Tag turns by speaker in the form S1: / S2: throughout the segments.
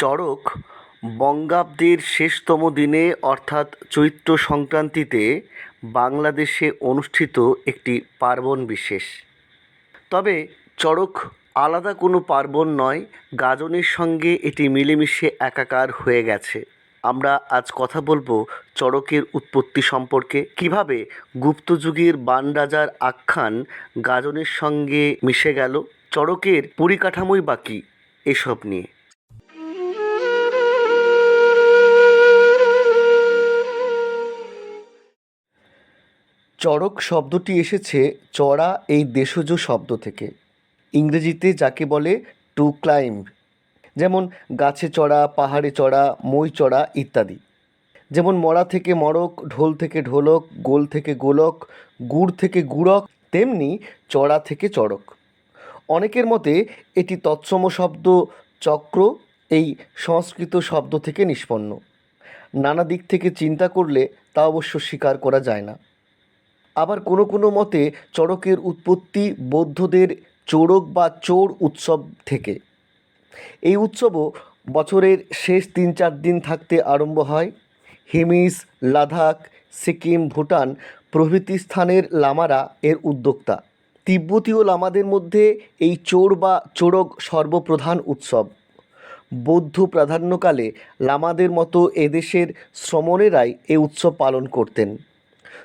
S1: চড়ক বঙ্গাব্দের শেষতম দিনে, অর্থাৎ চৈত্র সংক্রান্তিতে, বাংলাদেশে অনুষ্ঠিত একটি পার্বণ বিশেষ। তবে চড়ক আলাদা কোনো পার্বণ নয়, গাজনের সঙ্গে এটি মিলেমিশে একাকার হয়ে গেছে। আমরা আজ কথা বলব চড়কের উৎপত্তি সম্পর্কে। কীভাবে গুপ্তযুগের বান রাজার আখ্যান গাজনের সঙ্গে মিশে গেল? চড়কের পরিকাঠামোই বাকি এসব নিয়ে। চড়ক শব্দটি এসেছে চড়া এই দেশজ শব্দ থেকে। ইংরেজিতে যাকে বলে টু ক্লাইম্ব, যেমন গাছে চড়া, পাহাড়ে চড়া, মই চড়া ইত্যাদি। যেমন মরা থেকে মরক, ঢোল থেকে ঢোলক, গোল থেকে গোলক, গুড় থেকে গুড়ক, তেমনি চড়া থেকে চড়ক। অনেকের মতে এটি তৎসম শব্দ, চক্র এই সংস্কৃত শব্দ থেকে নিষ্পন্ন। নানা দিক থেকে চিন্তা করলে তা অবশ্য স্বীকার করা যায় না। আবার কোনো কোনো মতে চড়কের উৎপত্তি বৌদ্ধদের চড়ক বা চোর উৎসব থেকে। এই উৎসবও বছরের শেষ তিন চার দিন থাকতে আরম্ভ হয়। হিমিস, লাদাখ, সিকিম, ভুটান প্রভৃতি স্থানের লামারা এর উদ্যোক্তা। তিব্বতীয় লামাদের মধ্যে এই চোর বা চোরক সর্বপ্রধান উৎসব। বৌদ্ধ প্রাধান্যকালে লামাদের মতো এদেশের শ্রমণেরাই এ উৎসব পালন করতেন।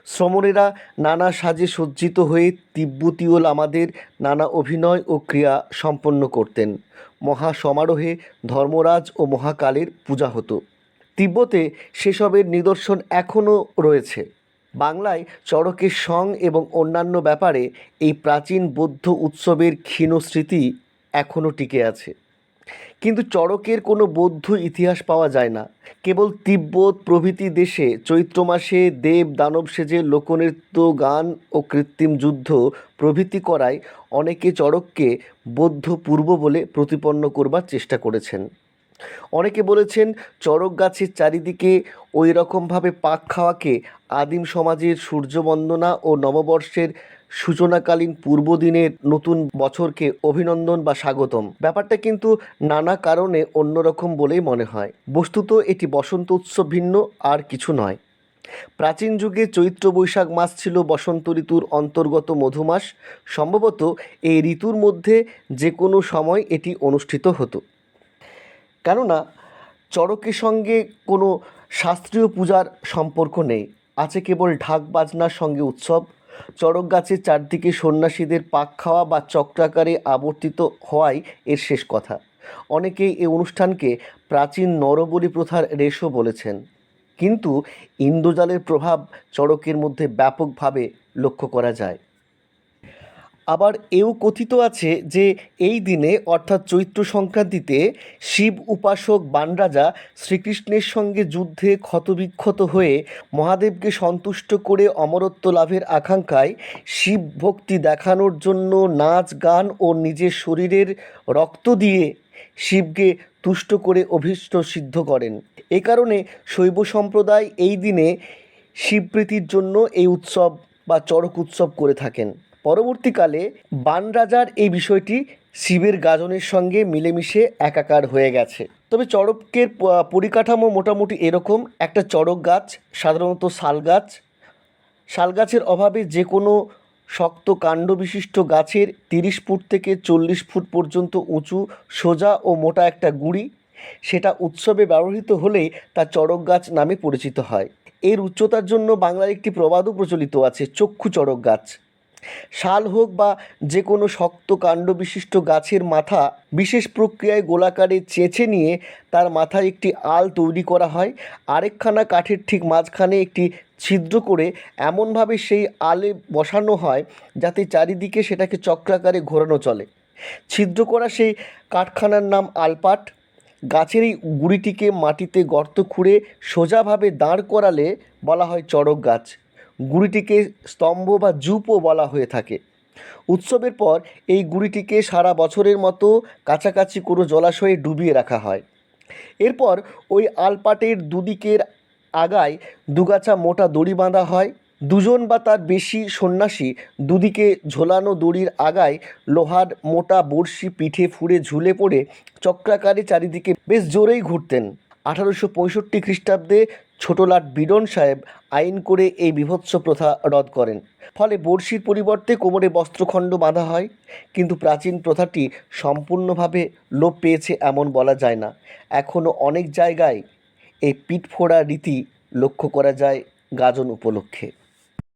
S1: শ্রমণেরা নানা সাজে সজ্জিত হয়ে তিব্বতীয় লামাদের নানা অভিনয় ও ক্রিয়া সম্পন্ন করতেন। মহা সমারোহে ধর্মরাজ ও মহাকালের পূজা হতো। তিব্বতে সেসবের নিদর্শন এখনও রয়েছে। বাংলায় চড়কের সং এবং অন্যান্য ব্যাপারে এই প্রাচীন বৌদ্ধ উৎসবের ক্ষীণ স্মৃতি এখনও টিকে আছে। কিন্তু চড়কের কোনো বৌদ্ধ ইতিহাস পাওয়া যায় না। কেবল তিব্বত প্রভৃতি দেশে চৈত্র মাসে দেব দানব সেজে লোকনৃত্য, গান ও কৃত্রিম যুদ্ধ প্রভৃতি করায় অনেকে চড়ককে বৌদ্ধ পূর্ব বলে প্রতিপন্ন করবার চেষ্টা করেছেন। অনেকে বলেছেন চড়ক গাছের চারিদিকে ওই রকমভাবে পাক খাওয়াকে আদিম সমাজের সূর্যবন্দনা ও নববর্ষের সূচনাকালীন পূর্বদিনের নতুন বছরকে অভিনন্দন বা স্বাগতম। ব্যাপারটা কিন্তু নানা কারণে অন্যরকম বলেই মনে হয়। বস্তুত এটি বসন্ত উৎসব ভিন্ন, আর কিছু নয়। প্রাচীন যুগে চৈত্র বৈশাখ মাস ছিল বসন্ত ঋতুর অন্তর্গত মধুমাস। সম্ভবত এই ঋতুর মধ্যে যে কোনো সময় এটি অনুষ্ঠিত হতো। কেননা, চড়কের সঙ্গে কোনো শাস্ত্রীয় পূজার সম্পর্ক নেই। আছে কেবল ঢাক বাজনার সঙ্গে উৎসব চড়ক গাছের চারদিকে সন্ন্যাসীদের পাক খাওয়া বা চক্রাকারে আবর্তিত হওয়াই এর শেষ কথা। অনেকেই এই অনুষ্ঠানকে প্রাচীন নরবলি প্রথার রেশও বলেছেন। কিন্তু ইন্দ্রজালের প্রভাব চড়কের মধ্যে ব্যাপকভাবে লক্ষ্য করা যায়। আবার এও কথিত আছে যে এই দিনে, অর্থাৎ চৈত্র সংক্রান্তিতে, শিব উপাসক বানরাজা শ্রীকৃষ্ণের সঙ্গে যুদ্ধে ক্ষতবিক্ষত হয়ে মহাদেবকে সন্তুষ্ট করে অমরত্ব লাভের আকাঙ্ক্ষায় শিব ভক্তি দেখানোর জন্য নাচ, গান ও নিজের শরীরের রক্ত দিয়ে শিবকে তুষ্ট করে অভীষ্ট সিদ্ধ করেন। এ কারণে শৈব সম্প্রদায় এই দিনে শিবপ্রীতির জন্য এই উৎসব বা চড়ক উৎসব করে থাকেন। পরবর্তীকালে বান রাজার এই বিষয়টি শিবের গাজনের সঙ্গে মিলেমিশে একাকার হয়ে গেছে। তবে চড়কের পরিকাঠামো মোটামুটি এরকম, একটা চড়ক গাছ, সাধারণত শাল গাছ। শাল গাছের অভাবে যে কোনো শক্ত কাণ্ড বিশিষ্ট গাছের তিরিশ ফুট থেকে চল্লিশ ফুট পর্যন্ত উঁচু, সোজা ও মোটা একটা গুড়ি, সেটা উৎসবে ব্যবহৃত হলেই তা চড়ক গাছ নামে পরিচিত হয়। এর উচ্চতার জন্য বাংলার একটি প্রবাদও প্রচলিত আছে, চক্ষু চড়ক গাছ। শাল হোক বা যে কোনো শক্ত কাণ্ড বিশিষ্ট গাছের মাথা বিশেষ প্রক্রিয়ায় গোলাকারে চেঁচে নিয়ে তার মাথায় একটি আল তৈরি করা হয়। আরেকখানা কাঠের ঠিক মাঝখানে একটি ছিদ্র করে এমনভাবে সেই আলে বসানো হয় যাতে চারিদিকে সেটাকে চক্রাকারে ঘোরানো চলে। ছিদ্র করা সেই কাঠখানার নাম আলপাট। গাছের এই গুড়িটিকে মাটিতে গর্ত খুঁড়ে সোজাভাবে দাঁড় করালে বলা হয় চড়ক গাছ। গুড়িটিকে স্তম্ভ বা জুপও বলা হয়ে থাকে। উৎসবের পর এই গুড়িটিকে সারা বছরের মতো কাছাকাছি কোনো জলাশয়ে ডুবিয়ে রাখা হয়। এরপর ওই আলপাটের দুদিকের আগায় দুগাছা মোটা দড়ি বাঁধা হয়। দুজন বা তার বেশি সন্ন্যাসী দুদিকে ঝোলানো দড়ির আগায় লোহার মোটা বড়শি পিঠে ফুঁড়ে ঝুলে পড়ে চক্রাকারে চারিদিকে বেশ জোরেই ঘুরতেন। আঠারোশো পঁয়ষট্টি খ্রিস্টাব্দে ছোটলাট বিডন সাহেব আইন করে এই বিভৎস প্রথা রদ করেন। ফলে বড়শির পরিবর্তে কোমরে বস্ত্রখণ্ড বাঁধা হয়, কিন্তু প্রাচীন প্রথাটি সম্পূর্ণভাবে লোপ পেয়েছে এমন বলা যায় না। এখনও অনেক জায়গায় এই পিঠফোড়া রীতি লক্ষ্য করা যায় গাজন উপলক্ষে।